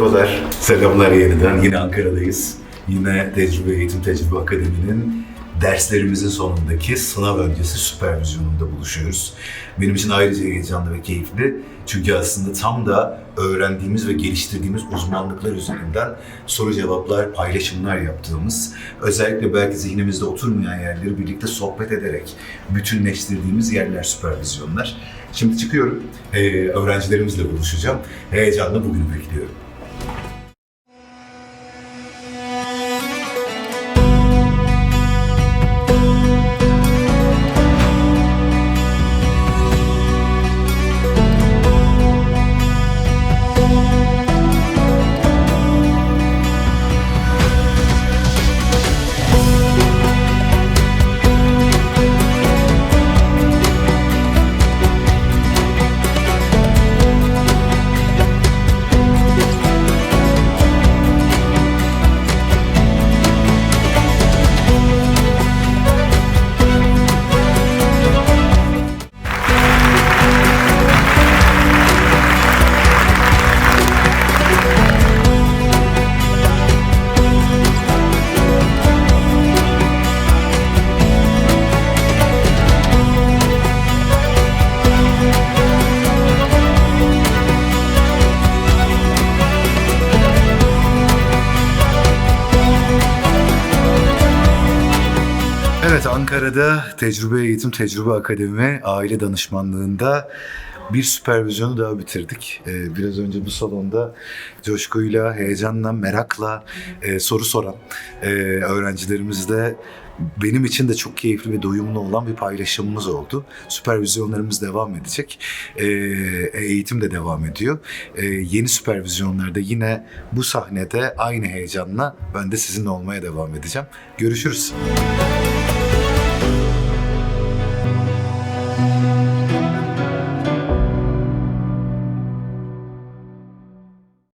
Merhabalar, selamlar yeniden. Yine Ankara'dayız. Yine Tecrübe Eğitim Tecrübe Akademi'nin derslerimizin sonundaki sınav öncesi süpervizyonunda buluşuyoruz. Benim için ayrıca heyecanlı ve keyifli. Çünkü aslında tam da öğrendiğimiz ve geliştirdiğimiz uzmanlıklar üzerinden soru cevaplar, paylaşımlar yaptığımız, özellikle belki zihnimizde oturmayan yerleri birlikte sohbet ederek bütünleştirdiğimiz yerler süpervizyonlar. Şimdi çıkıyorum, ee, öğrencilerimizle buluşacağım. Heyecanla bugünü bekliyorum. Evet Ankara'da Tecrübe Eğitim Tecrübe Akademi aile danışmanlığında bir süpervizyonu daha bitirdik. Ee, biraz önce bu salonda coşkuyla, heyecanla, merakla e, soru soran e, öğrencilerimizle benim için de çok keyifli ve doyumlu olan bir paylaşımımız oldu. Süpervizyonlarımız devam edecek. Ee, eğitim de devam ediyor. Ee, yeni süpervizyonlarda yine bu sahnede aynı heyecanla ben de sizinle olmaya devam edeceğim. Görüşürüz.